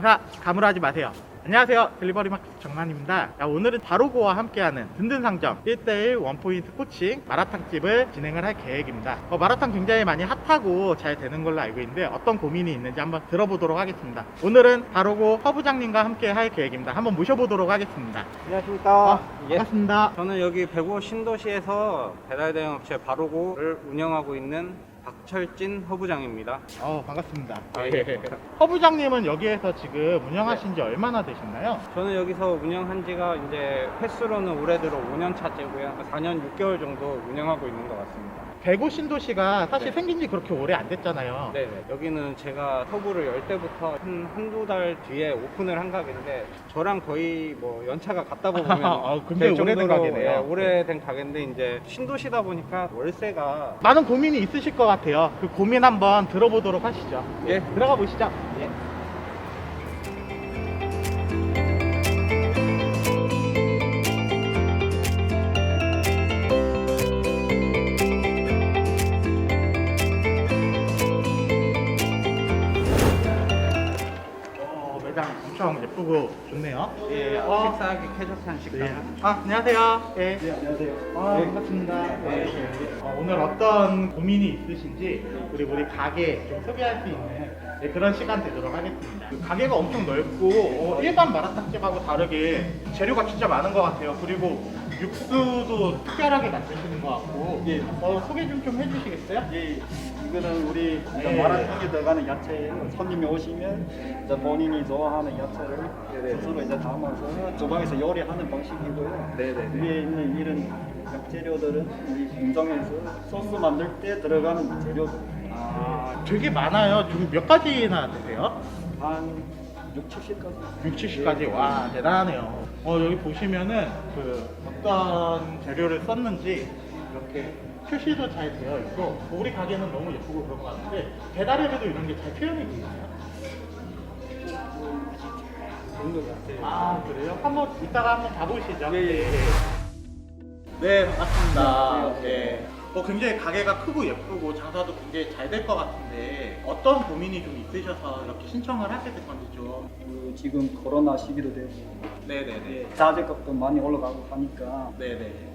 장사 가물하지 마세요. 안녕하세요. 델리버리 마켓 정만입니다. 자, 오늘은 바로고와 함께하는 든든 상점 1대1 원포인트 코칭 마라탕집을 진행을 할 계획입니다. 어, 마라탕 굉장히 많이 핫하고 잘 되는 걸로 알고 있는데 어떤 고민이 있는지 한번 들어보도록 하겠습니다. 오늘은 바로고 허부장님과 함께 할 계획입니다. 한번 모셔보도록 하겠습니다. 안녕하십니까. 아, 반갑습니다. 저는 여기 배구 신도시에서 배달 대행 업체 바로고를 운영하고 있는 박철진 허부장입니다. 어, 반갑습니다. 아, 예. 예. 허부장님은 여기에서 지금 운영하신 지 얼마나 되셨나요? 저는 여기서 운영한 지가 이제 횟수로는 올해 들어 5년 차째고요. 4년 6개월 정도 운영하고 있는 것 같습니다. 대구 신도시가 사실 네. 생긴 지 그렇게 오래 안 됐잖아요. 네네. 여기는 제가 서부를 열 때부터 한 한두 달 뒤에 오픈을 한 가게인데 저랑 거의 뭐 연차가 같다고 보면 아, 굉장히 될 오래된 정도로, 가게네요. 예, 오래된 가게인데 이제 신도시다 보니까 월세가 많은 고민이 있으실 것 같아요. 그 고민 한번 들어보도록 하시죠. 예. 들어가 보시죠. 예. 좋네요. 예, 어. 식사하기 쾌적한 식당. 네. 아, 안녕하세요. 예. 안녕하세요. 아, 네. 반갑습니다. 네. 어, 오늘 어떤 고민이 있으신지 그리고 우리 가게 좀 소개할 수 있는 네, 그런 시간 되도록 하겠습니다. 그 가게가 엄청 넓고 어, 일반 마라탕집하고 다르게 재료가 진짜 많은 것 같아요. 그리고 육수도 특별하게 만드시는 것 같고 예. 어, 소개 좀 좀 해주시겠어요? 예, 이거는 우리 이제 예. 마라탕에 들어가는 야채예요. 손님이 오시면 이제 본인이 좋아하는 야채를 스스로 이제 담아서 주방에서 요리하는 방식이고요. 네네네. 위에 있는 이런 약재료들은 우리 공장에서 소스 만들 때 들어가는 재료들 아, 되게 많아요. 지금 몇 가지나 되세요? 한 6, 70가지. 6, 70까지 와 대단하네요. 어 여기 보시면은 그 어떤 재료를 썼는지 이렇게 표시도 잘 되어 있고 우리 가게는 너무 예쁘고 그런 것 같은데 배달앱에도 이런 게 잘 표현이 되어 있나요? 정도 같아요. 아 그래요? 한번 이따가 한번 가보시죠. 예, 예. 네 반갑습니다. 네. 어, 굉장히 가게가 크고 예쁘고 장사도 굉장히 잘 될 것 같은데 어떤 고민이 좀 있으셔서 이렇게 신청을 하게 된 건지 좀. 그 지금 코로나 시기도 되고 네네네. 자재값도 많이 올라가고 하니까 네네.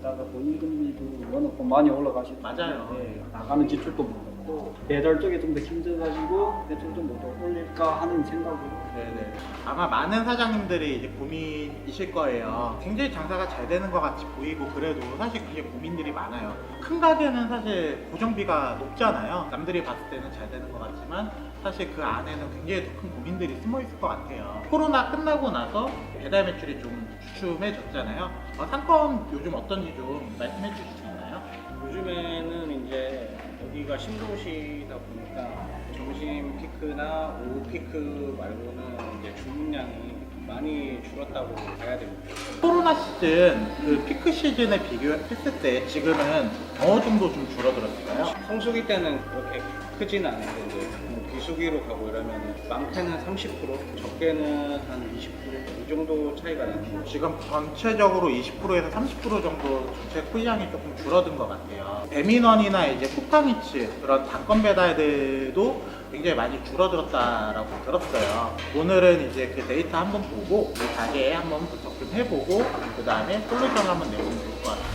그다가 보임금리도 워낙 많이 올라가시고 맞아요. 네, 나가는 지출도 많고 배달 쪽에 좀더 힘들어가지고 매출 좀더 올릴까 하는 생각으로 네네. 아마 많은 사장님들이 이제 고민이실 거예요. 굉장히 장사가 잘 되는 것 같이 보이고 그래도 사실 그게 고민들이 많아요. 큰 가게는 사실 고정비가 높잖아요. 남들이 봤을 때는 잘 되는 것 같지만 사실 그 안에는 굉장히 더 큰 고민들이 숨어 있을 것 같아요. 코로나 끝나고 나서 배달 매출이 좀 주춤해졌잖아요. 어, 상권 요즘 어떤지 좀 말씀해 주실 수 있나요? 요즘에는 이제 여기가 신도시다 보니까 점심 피크나 오후 피크 말고는 이제 주문량이 많이 줄었다고 봐야 됩니다. 코로나 시즌 그 피크 시즌에 비교했을 때 지금은 어느 정도 좀 줄어들었을까요? 성수기 때는 그렇게 크진 않은데 이제 뭐 비수기로 가고 이러면 많게는 30% 적게는 한 20%이 정도 차이가 나는 거죠. 지금 전체적으로 20%에서 30% 정도 전체 풀량이 조금 줄어든 것 같아요. 배민원이나 이제 쿠팡이츠 그런 단건 배달들도 굉장히 많이 줄어들었다라고 들었어요. 오늘은 이제 그 데이터 한번 보고 우리 가게에 한번 분석 좀 해보고 그 다음에 솔루션 한번 내보면 좋을 것 같아요.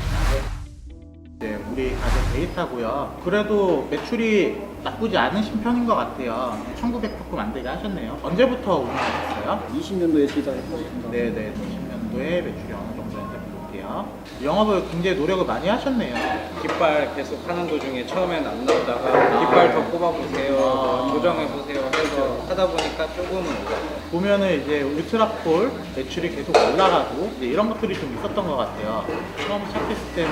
네, 우리 가게 데이터고요. 그래도 매출이 나쁘지 않으신 편인 것 같아요. 1900 조금 안 되게 하셨네요. 언제부터 운영하셨어요? 20년도에 시작했습니다. 네네, 20년도에 매출이 어느 정도였는지 볼게요. 영업을 굉장히 노력을 많이 하셨네요. 깃발 계속 하는 도중에 처음엔 안 나오다가 깃발 더 꼽아보세요, 아. 조정해보세요 해서 하다 보니까 조금은. 보면은 이제 울트라폴 매출이 계속 올라가고 이제 이런 것들이 좀 있었던 것 같아요. 처음 시작했을 때는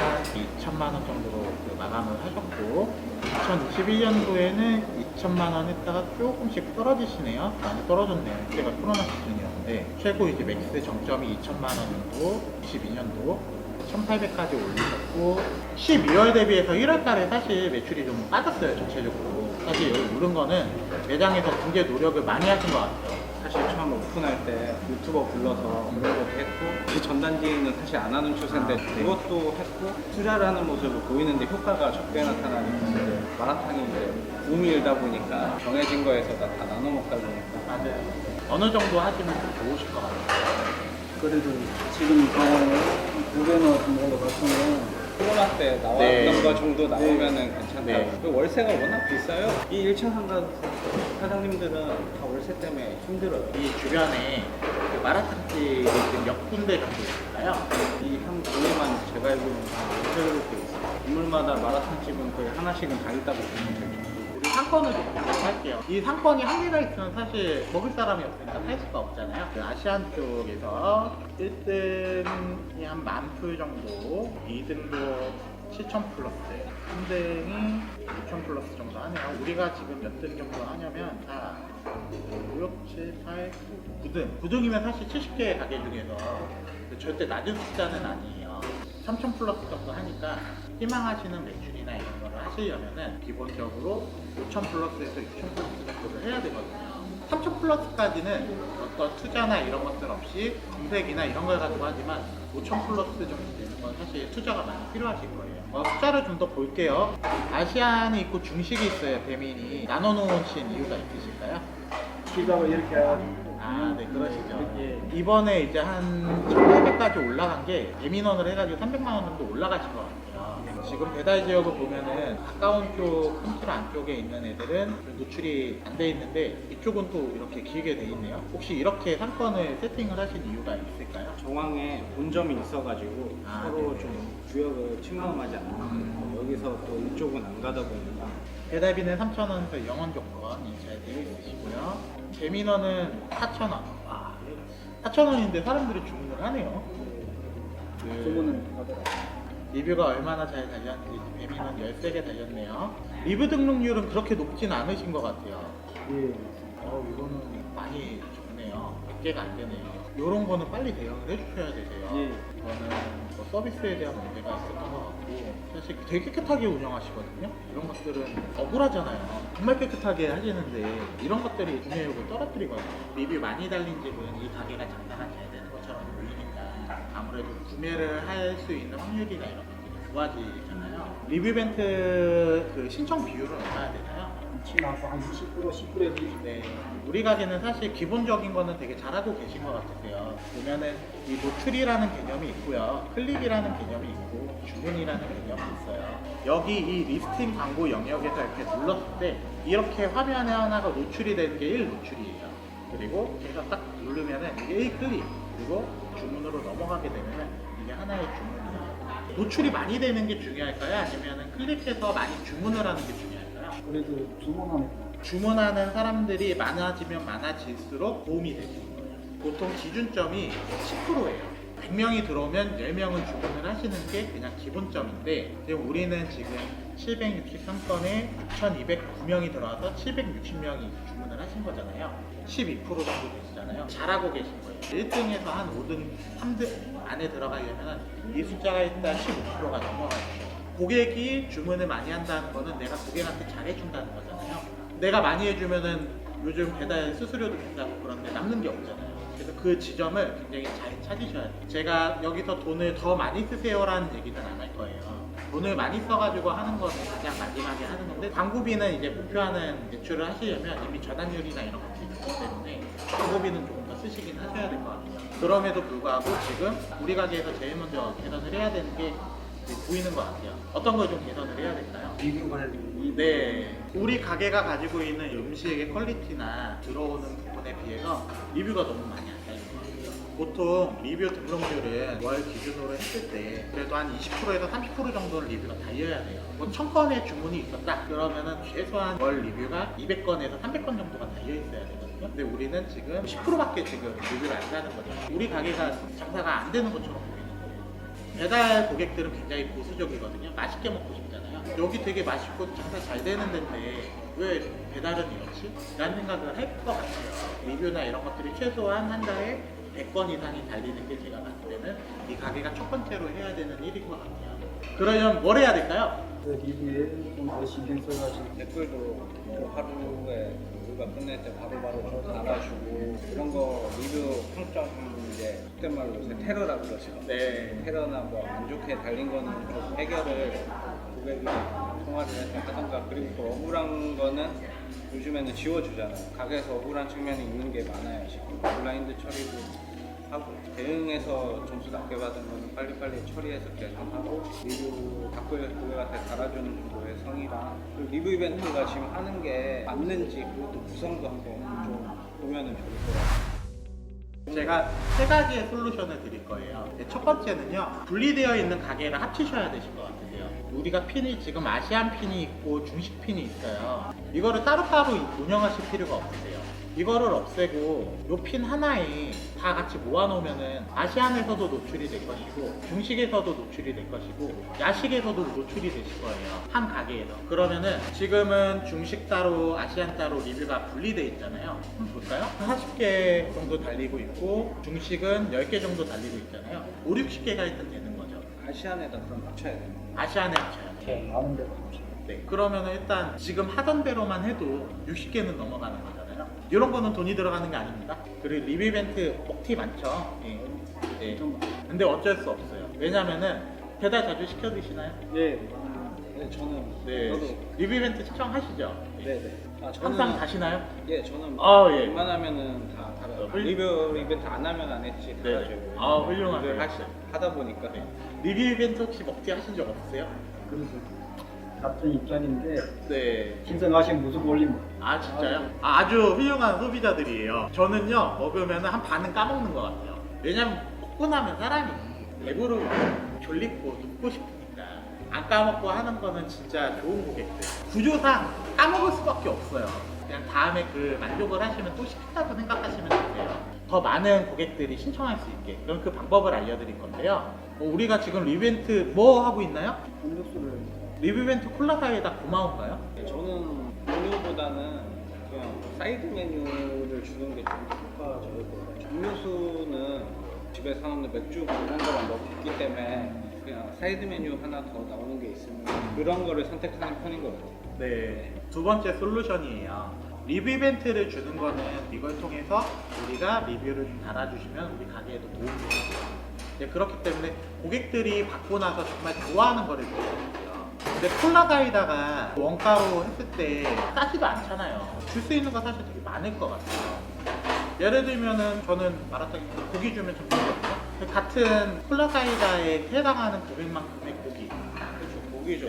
2천만 원 정도로 그 마감을 하셨고 2021년도에는 2천만 원 했다가 조금씩 떨어지시네요. 많이 떨어졌네요. 그때가 코로나 시즌이었는데 최고 이제 맥스 정점이 2천만 원 정도 22년도 1,800까지 올리셨고 12월 대비해서 1월 달에 사실 매출이 좀 빠졌어요 전체적으로 사실 여기 오른 거는 매장에서 굉장히 노력을 많이 하신 것 같아요 사실 처음 오픈할 때 유튜버 불러서 그런 것도 했고 그 전단지는 사실 안 하는 추세인데 아, 네. 그것도 했고 투자를 하는 모습을 보이는데 효과가 적게 나타나니까 이제 마라탕이 이제 일다 보니까 정해진 거에서 다, 다 나눠 먹다 보니까 맞아요 어느 정도 하시면 좀 좋으실 것 같아요. 그래도 지금 어, 500원 같은 걸로 봤으면 코로나 때 나왔던 네. 거 정도 나오면은 괜찮다. 네. 그 월세가 워낙 비싸요. 이 1층 상가 사장님들은 다 월세 때문에 힘들어요. 이 주변에 그 마라탕집이 지금 몇 군데 정도 있을까요? 이한 동네만 제가 알기로는 한 월세로 돼 있어요. 건물마다 마라탕집은 거의 하나씩은 다 있다고 보면 돼요. 상권을 좀 보도록 할게요. 이 상권이 한 개가 있으면 사실 먹을 사람이 없으니까 살 수가 없잖아요. 그 아시안 쪽에서 1등이 한 만 풀 정도, 2등도 7천 플러스, 3등이 6천 플러스 정도 하네요. 우리가 지금 몇 등 정도 하냐면 4, 5, 6, 7, 8, 9, 9등. 9등이면 사실 70개의 가게 중에서 절대 낮은 숫자는 아니에요. 3천 플러스 정도 하니까 희망하시는 매출이나 이런 거를 하시려면은 기본적으로 5천 플러스에서 6천 플러스 정도를 해야 되거든요. 3천 플러스까지는 어떤 투자나 이런 것들 없이 공색이나 이런 걸 가지고 하지만 5천 플러스 정도 되는 건 사실 투자가 많이 필요하실 거예요. 어, 숫자를 좀 더 볼게요. 아시안이 있고 중식이 있어요. 배민이 나눠놓으신 이유가 있으실까요? 시작을 이렇게 아, 네, 그러시죠. 예. 이번에 이제 한 1,800까지 올라간 게 배민원을 해가지고 300만 원 정도 올라가신 것 같아요. 지금 배달 지역을 보면은 가까운 쪽, 컨트롤 안쪽에 있는 애들은 노출이 안 돼 있는데 이쪽은 또 이렇게 길게 돼 있네요. 혹시 이렇게 상권을 세팅을 하신 이유가 있을까요? 정황에 본점이 있어가지고 아, 서로 네. 좀 구역을 침범하지 않는 음. 여기서 또 이쪽은 안 가다 보니까 배달비는 3,000원에서 영원 조건이 잘 되어 있으시고요. 재민원은 4,000원. 와, 4,000원인데 사람들이 주문을 하네요. 그 주문은 하더라고요. 리뷰가 얼마나 잘 달렸는지 배민원 13개 달렸네요. 리뷰 등록률은 그렇게 높진 않으신 것 같아요. 예. 어, 이거는 많이 적네요. 100개가 안 되네요. 이런 거는 빨리 대응을 해주셔야 되세요. 예. 이거는 뭐 서비스에 대한 문제가 있었던 것 같고 사실 되게 깨끗하게 운영하시거든요. 이런 것들은 억울하잖아요. 정말 깨끗하게 하시는데 이런 것들이 구매욕을 떨어뜨리거든요. 리뷰 많이 달린 집은 이 가게가 것처럼 보이니까 아무래도 구매를 할 수 있는 확률이나 이런 것들이 좋아지잖아요. 리뷰 이벤트 그 신청 비율은 얼마나 되나요? 지나서 한 20% 10%에 비해 네, 우리 가게는 사실 기본적인 거는 되게 잘하고 계신 것 같으세요. 보면은 이 노출이라는 개념이 있고요, 클릭이라는 개념이 있고 주문이라는 개념이 있어요. 여기 이 리스팅 광고 영역에서 이렇게 눌렀을 때 이렇게 화면에 하나가 노출이 되는 게 1 노출이에요. 그리고 제가 딱 누르면은 이게 1 클릭 그리고 주문으로 넘어가게 되면은 이게 하나의 주문이에요. 노출이 많이 되는 게 중요할까요? 아니면은 클릭해서 많이 주문을 하는 게 중요할까요? 그래도 주문하는 주문하는 사람들이 많아지면 많아질수록 도움이 되는 거예요. 보통 기준점이 10%예요. 100명이 들어오면 10명은 주문을 하시는 게 그냥 기본점인데 지금 우리는 지금 763건에 6,209명이 들어와서 760명이 주문을 하신 거잖아요. 12% 정도 되시잖아요. 잘하고 계신 거예요. 1등에서 한 5등, 3등 안에 들어가려면 이 숫자가 일단 15%가 넘어가죠. 고객이 주문을 많이 한다는 거는 내가 고객한테 잘해준다는 거잖아요. 내가 많이 해주면은 요즘 배달 수수료도 비싸고 그런데 남는 게 없잖아요. 그래서 그 지점을 굉장히 잘 찾으셔야 돼요. 제가 여기서 돈을 더 많이 쓰세요라는 얘기는 안 할 거예요. 돈을 많이 써가지고 하는 거는 가장 마지막에 하는 건데 광고비는 이제 목표하는 매출을 하시려면 이미 전환율이나 이런 것들이 있기 때문에 광고비는 조금 더 쓰시긴 하셔야 될 것 같아요. 그럼에도 불구하고 지금 우리 가게에서 제일 먼저 개선을 해야 되는 게 보이는 것 같아요. 어떤 걸 좀 개선을 해야 될까요? 리뷰 관리 네. 우리 가게가 가지고 있는 음식의 퀄리티나 들어오는 부분에 비해서 리뷰가 너무 많이 안 달린 것 같아요. 보통 리뷰 등록률은 월 기준으로 했을 때 그래도 한 20%에서 30% 정도는 리뷰가 달려야 돼요. 뭐 1000건의 주문이 있었다 그러면은 최소한 월 리뷰가 200건에서 300건 정도가 달려 있어야 되 거든요. 근데 우리는 지금 10%밖에 지금 리뷰를 안 다는 거죠. 우리 가게가 장사가 안 되는 것처럼 보이는 거예요. 배달 고객들은 굉장히 보수적이거든요. 맛있게 먹고 싶잖아요. 여기 되게 맛있고 장사 잘 되는 데인데 왜 배달은 이렇지? 라는 생각을 할 것 같아요. 리뷰나 이런 것들이 최소한 한 달에 100건 이상이 달리는 게 제가 봤을 때는 이 가게가 첫 번째로 해야 되는 일인 것 같아요. 그러면 뭘 해야 될까요? 그 리뷰에 좀 더 신경 써가지고 댓글도 뭐 하루에 우리가 끝낼 때 바로바로 좀 달아주고 이런 거 리뷰 평점 이제 속된 말로 요새 테러라 그러죠. 네. 테러나 뭐 안 좋게 달린 거는 좀 해결을 고객이랑 통화를 해서 하던가 그리고 또 억울한 거는 요즘에는 지워주잖아요. 가게에서 억울한 측면이 있는 게 많아요. 지금 블라인드 처리도 하고 대응해서 점수 낮게 받은 거는 빨리빨리 처리해서 개선하고 리뷰 댓글 고객한테 달아주는 정도 의 성의랑 그리고 리뷰 이벤트가 지금 하는 게 맞는지 그것도 구성도 한번 좀 보면은 좋을 것 같아요. 제가 세 가지의 솔루션을 드릴 거예요. 네, 첫 번째는요, 분리되어 있는 가게를 합치셔야 되실 것 같으세요. 우리가 핀이 지금 아시안 핀이 있고 중식 핀이 있어요. 이거를 따로따로 운영하실 필요가 없으세요. 이거를 없애고 요 핀 하나에 다 같이 모아놓으면은 아시안에서도 노출이 될 것이고 중식에서도 노출이 될 것이고 야식에서도 노출이 되실 거예요. 한 가게에서. 그러면은 지금은 중식 따로 아시안 따로 리뷰가 분리돼 있잖아요. 한번 볼까요? 40개 정도 달리고 있고 중식은 10개 정도 달리고 있잖아요. 5, 60개가 일단 되는 거죠. 아시안에다 그럼 맞춰야 돼요. 아시안에 맞춰야 돼요. 네, 많은 데로 보시면 네, 그러면은 일단 지금 하던 대로만 해도 60개는 넘어가는 거잖아요. 이런 거는 돈이 들어가는 게 아닙니다. 그리고 리뷰 이벤트 꼭티 많죠. 예. 네. 근데 어쩔 수 없어요. 왜냐면은 배달 자주 시켜 드시나요? 예, 네, 저는 네. 저도 리뷰 이벤트 시청하시죠? 예. 네 네. 아, 저는 항상 가시나요? 예, 저는 아, 예. 웬만하면은 다 달아요. 어, 훌- 리뷰 이벤트 안 하면 안 했지 네. 달아줘요. 아, 훌륭하세요. 늘 하시, 하다 보니까. 네. 리뷰 이벤트 혹시 먹튀 하신 적 없으세요? 같은 입장인데 네. 신청하신 무슨 올림 아 진짜요? 아, 아주 훌륭한 소비자들이에요. 저는요 먹으면 한 반은 까먹는 것 같아요. 왜냐면 먹고 나면 사람이 배부르고 졸리고 눕고 싶으니까 안 까먹고 하는 거는 진짜 좋은 고객들. 구조상 까먹을 수밖에 없어요. 그냥 다음에 그 만족을 하시면 또 시킨다고 생각하시면 되세요. 더 많은 고객들이 신청할 수 있게 그럼 그 방법을 알려드릴 건데요. 뭐 우리가 지금 리벤트 뭐 하고 있나요? 음료수를 리뷰벤트 콜라 사이에다 고마운가요? 네, 저는 메뉴보다는 그냥 사이드 메뉴를 주는 게 좀 효과적일 것 같아요. 음료수는 집에 사놓는 맥주 이런 거만 먹기 때문에 그냥 사이드 메뉴 하나 더 나오는 게 있으면 그런 거를 선택하는 편인 것 같아요. 네. 두 번째 솔루션이에요. 리뷰 이벤트를 주는 거는 이걸 통해서 우리가 리뷰를 좀 달아주시면 우리 가게에도 도움이 되고요. 네, 그렇기 때문에 고객들이 받고 나서 정말 좋아하는 거를 드리거든요. 근데 콜라 가이다가 원가로 했을 때 싸지도 않잖아요. 줄 수 있는 거 사실 되게 많을 것 같아요. 예를 들면은 저는 마라탕 고기 주면 좀 좋거든요. 같은 콜라 가이다에 해당하는 고객만큼의 고기. 그렇죠. 고기죠.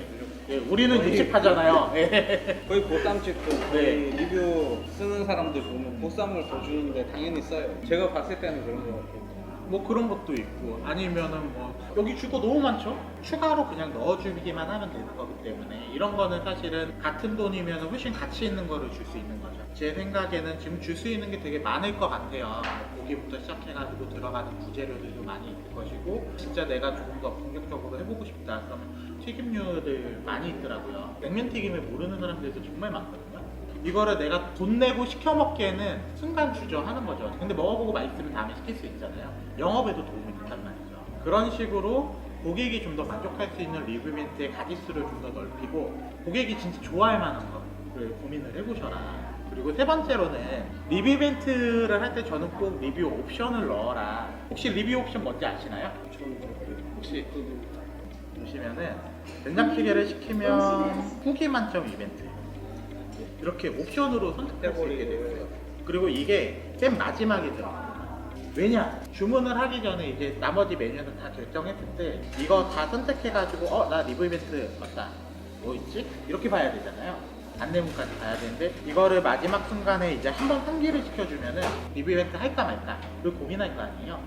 예, 우리는 거의 육식하잖아요. 예. 거의 보쌈집도 네. 거의 리뷰 쓰는 사람들 보면 보쌈을 더 주는데 당연히 써요. 제가 봤을 때는 그런 것 같아요. 뭐 그런 것도 있고 아니면은 뭐 여기 줄거 너무 많죠? 추가로 그냥 넣어주기만 하면 되는 거기 때문에 이런 거는 사실은 같은 돈이면 훨씬 가치 있는 거를 줄 수 있는 거죠. 제 생각에는 지금 줄 수 있는 게 되게 많을 것 같아요. 고기부터 시작해가지고 들어가는 부재료들도 많이 있을 것이고 진짜 내가 조금 더 본격적으로 해보고 싶다 그러면 튀김류들 많이 있더라고요. 냉면 튀김을 모르는 사람들도 정말 많거든요. 이거를 내가 돈 내고 시켜 먹기에는 순간 주저하는 거죠. 근데 먹어보고 맛있으면 다음에 시킬 수 있잖아요. 영업에도 도움이 된단 말이죠. 그런 식으로 고객이 좀 더 만족할 수 있는 리뷰 이벤트의 가짓수를 좀 더 넓히고 고객이 진짜 좋아할 만한 거를 고민을 해보셔라. 그리고 세 번째로는 리뷰 이벤트를 할 때 저는 꼭 리뷰 옵션을 넣어라. 혹시 리뷰 옵션 뭔지 아시나요? 혹시 보시면은 된장찌개를 시키면 후기 만점 이벤트 이렇게 옵션으로 선택할 수 있게 되고요. 그리고 이게 맨 들어갑니다. 왜냐? 주문을 하기 전에 이제 나머지 메뉴는 다 결정했을 때 이거 다 선택해가지고 어 나 리뷰 이벤트 맞다. 뭐 있지? 이렇게 봐야 되잖아요. 안내문까지 봐야 되는데 이거를 마지막 순간에 이제 한 번 상기를 시켜주면은 리뷰 이벤트 할까 말까 를 고민할 거 아니에요.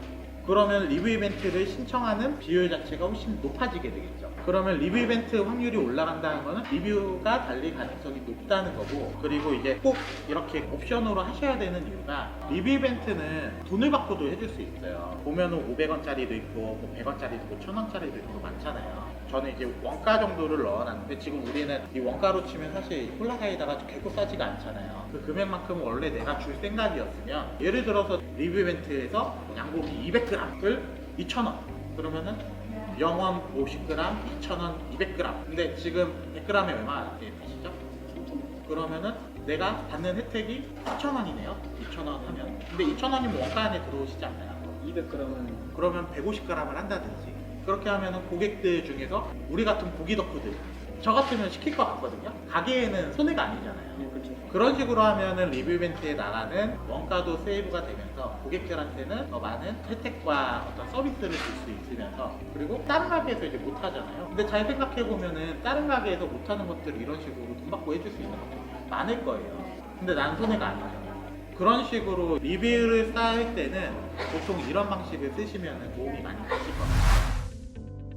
그러면 리뷰 이벤트를 신청하는 비율 자체가 훨씬 높아지게 되겠죠. 그러면 리뷰 이벤트 확률이 올라간다는 거는 리뷰가 달릴 가능성이 높다는 거고, 그리고 이제 꼭 이렇게 옵션으로 하셔야 되는 이유가 리뷰 이벤트는 돈을 받고도 해줄 수 있어요. 보면은 500원짜리도 있고, 뭐 100원짜리도 있고, 1000원짜리도 있고 많잖아요. 저는 이제 원가 정도를 넣어놨는데 지금 우리는 이 원가로 치면 사실 콜라사이다가 결코 싸지가 않잖아요. 그 금액만큼 원래 내가 줄 생각이었으면 예를 들어서 리뷰 이벤트에서 양고기 200g을 2,000원 그러면은 영원 50g, 2,000원, 200g 근데 지금 100g에 얼마 이렇게 되시죠? 그러면은 내가 받는 혜택이 4,000원이네요. 2,000원 하면 근데 2,000원이면 원가 안에 들어오시지 않나요? 200g은 그러면 150g을 한다든지 그렇게 하면은 고객들 중에서 우리 같은 고기 덕후들 저 같으면 시킬 것 같거든요. 가게에는 손해가 아니잖아요. 그렇죠. 그런 식으로 하면은 리뷰 이벤트에 나가는 원가도 세이브가 되면서 고객들한테는 더 많은 혜택과 어떤 서비스를 줄 수 있으면서 그리고 다른 가게에서 이제 못 하잖아요. 근데 잘 생각해 보면은 다른 가게에서 못 하는 것들을 이런 식으로 돈 받고 해줄 수 있는 것들이 많을 거예요. 근데 난 손해가 아니잖아요. 그런 식으로 리뷰를 쌓을 때는 보통 이런 방식을 쓰시면 도움이 많이 되실 겁니다.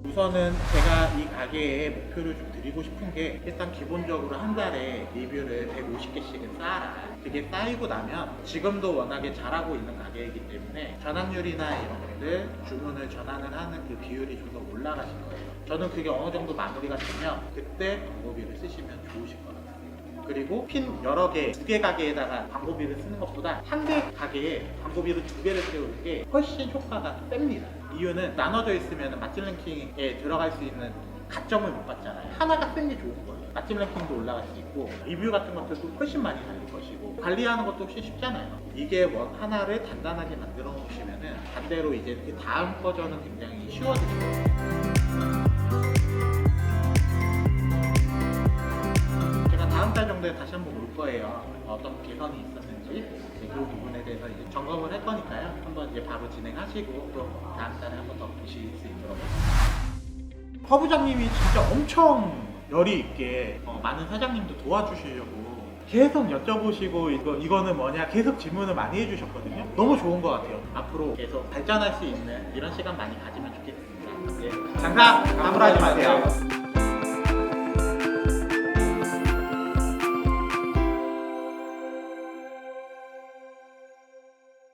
우선은 제가 이 가게에 목표를 좀 드리고 싶은 게 일단 기본적으로 한 달에 리뷰를 150개씩은 쌓아라. 그게 쌓이고 나면 지금도 워낙에 잘하고 있는 가게이기 때문에 전환율이나 이런 것들 주문을 전환을 하는 그 비율이 좀 더 올라가실 거예요. 저는 그게 어느 정도 마무리가 되면 그때 광고비를 쓰시면 좋으실 것 같아요. 그리고 핀 여러 개, 두 개 가게에다가 광고비를 쓰는 것보다 한 개 가게에 광고비를 두 개를 세우는 게 훨씬 효과가 셉니다. 이유는 나눠져 있으면 맛집 랭킹에 들어갈 수 있는 가점을 못 받잖아요. 하나가 센 게 좋은 거예요. 맛집 랭킹도 올라갈 수 있고 리뷰 같은 것들도 훨씬 많이 달릴 것이고 관리하는 것도 훨씬 쉽잖아요. 이게 원 하나를 단단하게 만들어 놓으시면은 반대로 이제 그 다음 버전은 굉장히 쉬워지죠. 제가 다음 달 정도에 다시 한번 올 거예요. 어떤 개선이 있었는지 이제 그 부분 에 대해서 이제 점검을 할 거니까요. 한번 이제 바로 진행하시고 또 다음 달에 한번 더 보실 수 있도록. 허 부장님이 진짜 엄청 열이 있게 어, 많은 사장님도 도와주시려고 계속 여쭤보시고 이거 이거는 뭐냐 계속 질문을 많이 해주셨거든요. 너무 좋은 것 같아요. 앞으로 계속 발전할 수 있는 이런 시간 많이 가지면 좋겠습니다. 예. 장사 하지 마세요.